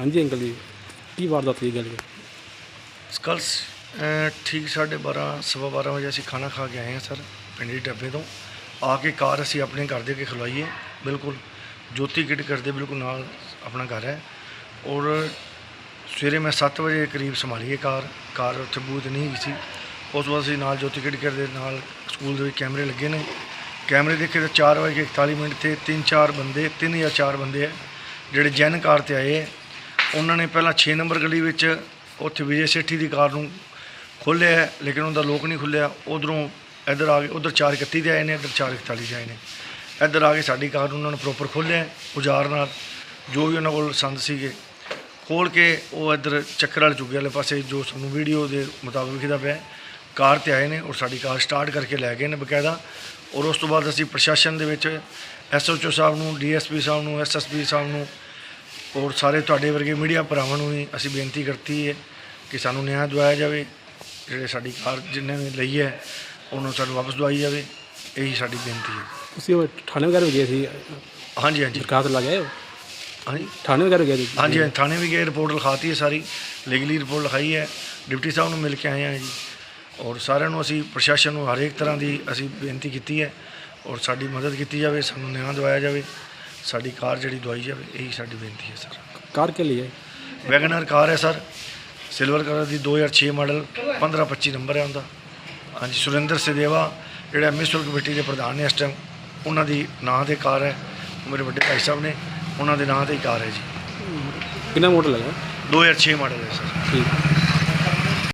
ਹਾਂਜੀ ਅੰਕਲ ਜੀ, ਕੀ ਵਾਰਦਾਤ ਹੋਈ ਗੱਲ ਕੱਲ ਠੀਕ ਸਾਢੇ ਬਾਰਾਂ, ਸਵਾ ਬਾਰਾਂ ਵਜੇ ਅਸੀਂ ਖਾਣਾ ਖਾ ਕੇ ਆਏ ਹਾਂ ਸਰ, ਪਿੰਡ ਦੇ ਡੱਬੇ ਤੋਂ। ਆ ਕੇ ਕਾਰ ਅਸੀਂ ਆਪਣੇ ਘਰ ਦੇ ਅੱਗੇ ਖਲਵਾਈ ਹੈ ਬਿਲਕੁਲ ਜੋਤੀ ਕਿਟ ਕਰਦੇ ਬਿਲਕੁਲ ਨਾਲ ਆਪਣਾ ਘਰ ਹੈ। ਔਰ ਸਵੇਰੇ ਮੈਂ 7 ਵਜੇ ਕਰੀਬ ਸੰਭਾਲੀਏ ਕਾਰ ਕਾਰ ਉੱਥੇ ਬੂਤ ਨਹੀਂ ਹੈਗੀ ਸੀ। ਉਸ ਤੋਂ ਬਾਅਦ ਅਸੀਂ ਨਾਲ ਜੋਤੀ ਕਿਟ ਕਰਦੇ, ਨਾਲ ਸਕੂਲ ਦੇ ਵਿੱਚ ਕੈਮਰੇ ਲੱਗੇ ਨੇ। ਕੈਮਰੇ ਦੇਖੇ ਤਾਂ 4 ਵਜੇ 41 ਮਿੰਟ ਤੇ ਤਿੰਨ ਚਾਰ ਬੰਦੇ, ਤਿੰਨ ਜਾਂ ਚਾਰ ਬੰਦੇ ਹੈ ਜਿਹੜੇ ਜੈਨ ਕਾਰ ਤੇ ਆਏ ਹੈ ਉਹਨਾਂ ਨੇ ਪਹਿਲਾਂ 6 ਨੰਬਰ ਗਲੀ ਵਿੱਚ ਉੱਥੇ ਵਿਜੇ ਸੇਠੀ ਦੀ ਕਾਰ ਨੂੰ ਖੋਲ੍ਹਿਆ ਹੈ, ਲੇਕਿਨ ਉਹਦਾ ਲੋਕ ਨਹੀਂ ਖੁੱਲਿਆ ਉਧਰੋਂ ਇੱਧਰ ਆ ਗਏ ਉਧਰ 431 ਤੇ ਆਏ ਨੇ ਇੱਧਰ 441 ਤੇ ਆਏ ਨੇ। ਇੱਧਰ ਆ ਕੇ ਸਾਡੀ ਕਾਰ ਨੂੰ ਉਹਨਾਂ ਨੇ ਪ੍ਰੋਪਰ ਖੋਲ੍ਹਿਆ ਉਜਾਰ ਨਾਲ ਜੋ ਵੀ ਉਹਨਾਂ ਕੋਲ ਸੰਦ ਸੀਗੇ। ਖੋਲ ਕੇ ਉਹ ਇੱਧਰ ਚੱਕਰ ਵਾਲੇ ਚੁੱਗੇ ਵਾਲੇ ਪਾਸੇ ਜੋ ਸਾਨੂੰ ਵੀਡੀਓ ਦੇ ਮੁਤਾਬਕ ਵਿਖਦਾ ਪਿਆ ਕਾਰ ਤੇ ਆਏ ਨੇ ਔਰ ਸਾਡੀ ਕਾਰ ਸਟਾਰਟ ਕਰਕੇ ਲੈ ਗਏ ਨੇ ਬਕਾਇਦਾ। ਔਰ ਉਸ ਤੋਂ ਬਾਅਦ ਅਸੀਂ ਪ੍ਰਸ਼ਾਸਨ ਦੇ ਵਿੱਚ ਐਸਓਚਓ ਸਾਹਿਬ ਨੂੰ ਡੀਐਸਪੀ ਸਾਹਿਬ ਨੂੰ ਐਸਐਸਪੀ ਸਾਹਿਬ ਨੂੰ ਔਰ ਸਾਰੇ ਤੁਹਾਡੇ ਵਰਗੇ ਮੀਡੀਆ ਭਰਾਵਾਂ ਨੂੰ ਵੀ ਅਸੀਂ ਬੇਨਤੀ ਕਰਤੀ ਹੈ ਕਿ ਸਾਨੂੰ ਨਿਆਂ ਦਿਵਾਇਆ ਜਾਵੇ ਜਿਹੜੇ ਸਾਡੀ ਕਾਰ ਜਿਨ੍ਹਾਂ ਨੇ ਲਈ ਹੈ ਉਹਨੂੰ ਸਾਨੂੰ ਵਾਪਸ ਦਵਾਈ ਜਾਵੇ ਇਹੀ ਸਾਡੀ ਬੇਨਤੀ ਹੈ। ਤੁਸੀਂ ਉਹ ਥਾਣੇ ਵਗੈਰਾ ਵੀ ਗਏ ਸੀ? ਹਾਂਜੀ ਹਾਂਜੀ। ਦਰਖਾਸਤ ਲਾ ਗਏ ਹੋ? ਹਾਂਜੀ। ਥਾਣੇ ਵਗੈਰਾ ਗਏ ਸੀ? ਹਾਂਜੀ ਹਾਂਜੀ, ਥਾਣੇ ਵੀ ਗਏ ਰਿਪੋਰਟ ਲਿਖਾਤੀ ਹੈ ਸਾਰੀ ਲੀਗਲੀ ਰਿਪੋਰਟ ਲਿਖਾਈ ਹੈ ਡਿਪਟੀ ਸਾਹਿਬ ਨੂੰ ਮਿਲ ਕੇ ਆਏ ਹਾਂ ਜੀ। ਔਰ ਸਾਰਿਆਂ ਨੂੰ ਅਸੀਂ ਪ੍ਰਸ਼ਾਸਨ ਨੂੰ ਹਰੇਕ ਤਰ੍ਹਾਂ ਦੀ ਅਸੀਂ ਬੇਨਤੀ ਕੀਤੀ ਹੈ ਔਰ ਸਾਡੀ ਮਦਦ ਕੀਤੀ ਜਾਵੇ ਸਾਨੂੰ ਨਿਆਂ ਦਿਵਾਇਆ ਜਾਵੇ। ਸਾਡੀ ਕਾਰ ਜਿਹੜੀ ਦਵਾਈ ਜਾਵੇ ਇਹੀ ਸਾਡੀ ਬੇਨਤੀ ਹੈ ਸਰ। ਕਾਰ ਕੇ ਲਈ ਹੈ? ਵੈਗਨਰ ਕਾਰ ਹੈ ਸਰ। ਸਿਲਵਰ ਕਲਰ ਦੀ 2006 ਮਾਡਲ 1525 ਨੰਬਰ ਹੈ ਉਹਦਾ। ਹਾਂਜੀ ਸੁਰਿੰਦਰ ਸਦੇਵਾ ਜਿਹੜਾ ਮਿਸਟਰ ਕਮੇਟੀ ਦੇ ਪ੍ਰਧਾਨ ਨੇ ਇਸ ਟਾਈਮ ਉਹਨਾਂ ਦੀ ਨਾਂ ਤੇ ਕਾਰ ਹੈ। ਮੇਰੇ ਵੱਡੇ ਭਾਈ ਸਾਹਿਬ ਨੇ ਉਹਨਾਂ ਦੇ ਨਾਂ ਤੇ ਹੀ ਕਾਰ ਹੈ ਜੀ। ਕਿੰਨਾ ਮੋਟਰ ਲੱਗਾ 2006 ਮਾਡਲ ਹੈ ਸਰ। ਠੀਕ।